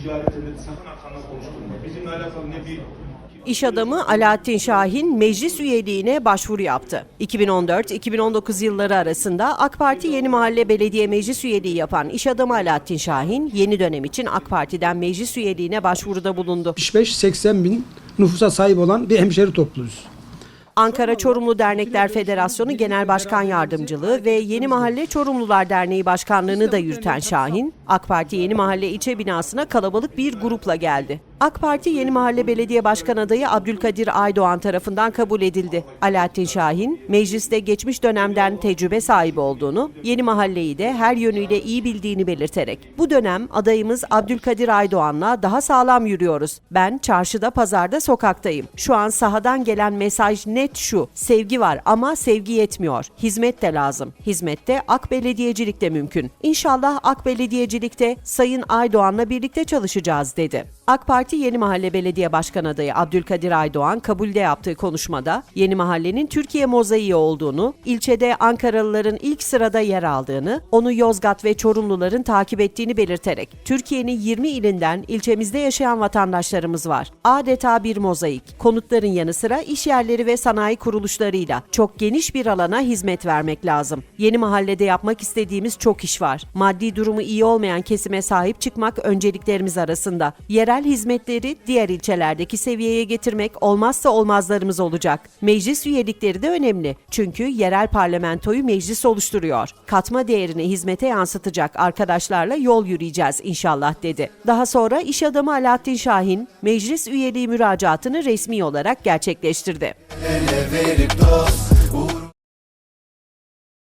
ticarete de sakın arkandan konuşturma. Bizimle alakalı ne bir İş adamı Alaaddin Şahin meclis üyeliğine başvuru yaptı. 2014-2019 yılları arasında AK Parti Yeni Mahalle Belediye Meclis üyeliği yapan iş adamı Alaaddin Şahin yeni dönem için AK Parti'den meclis üyeliğine başvuruda bulundu. 75-80 bin nüfusa sahip olan bir hemşeri topluluğuz. Ankara Çorumlu Dernekler Federasyonu Genel Başkan Yardımcılığı ve Yeni Mahalle Çorumlular Derneği Başkanlığını da yürüten Şahin, AK Parti Yeni Mahalle ilçe binasına kalabalık bir grupla geldi. AK Parti Yeni Mahalle Belediye Başkan adayı Abdülkadir Aydoğan tarafından kabul edildi. Alaaddin Şahin, mecliste geçmiş dönemden tecrübe sahibi olduğunu, Yeni Mahalleyi de her yönüyle iyi bildiğini belirterek, bu dönem adayımız Abdülkadir Aydoğan'la daha sağlam yürüyoruz. Ben çarşıda, pazarda, sokaktayım. Şu an sahadan gelen mesaj net şu, sevgi var ama sevgi yetmiyor. Hizmet de lazım. Hizmette AK Belediyecilik de mümkün. İnşallah AK Belediyecilikte Sayın Aydoğan'la birlikte çalışacağız dedi. AK Parti Yeni Mahalle Belediye Başkan adayı Abdülkadir Aydoğan kabulde yaptığı konuşmada Yeni Mahallenin Türkiye mozaiği olduğunu, ilçede Ankaralıların ilk sırada yer aldığını, onu Yozgat ve Çorumluların takip ettiğini belirterek Türkiye'nin 20 ilinden ilçemizde yaşayan vatandaşlarımız var. Adeta bir mozaik. Konutların yanı sıra iş yerleri ve sanayi kuruluşlarıyla çok geniş bir alana hizmet vermek lazım. Yeni mahallede yapmak istediğimiz çok iş var. Maddi durumu iyi olmayan kesime sahip çıkmak önceliklerimiz arasında. Yerel hizmetleri diğer ilçelerdeki seviyeye getirmek olmazsa olmazlarımız olacak. Meclis üyelikleri de önemli. Çünkü yerel parlamentoyu meclis oluşturuyor. Katma değerini hizmete yansıtacak arkadaşlarla yol yürüyeceğiz inşallah dedi. Daha sonra iş adamı Alaaddin Şahin meclis üyeliği müracaatını resmi olarak gerçekleştirdi. ele verip dost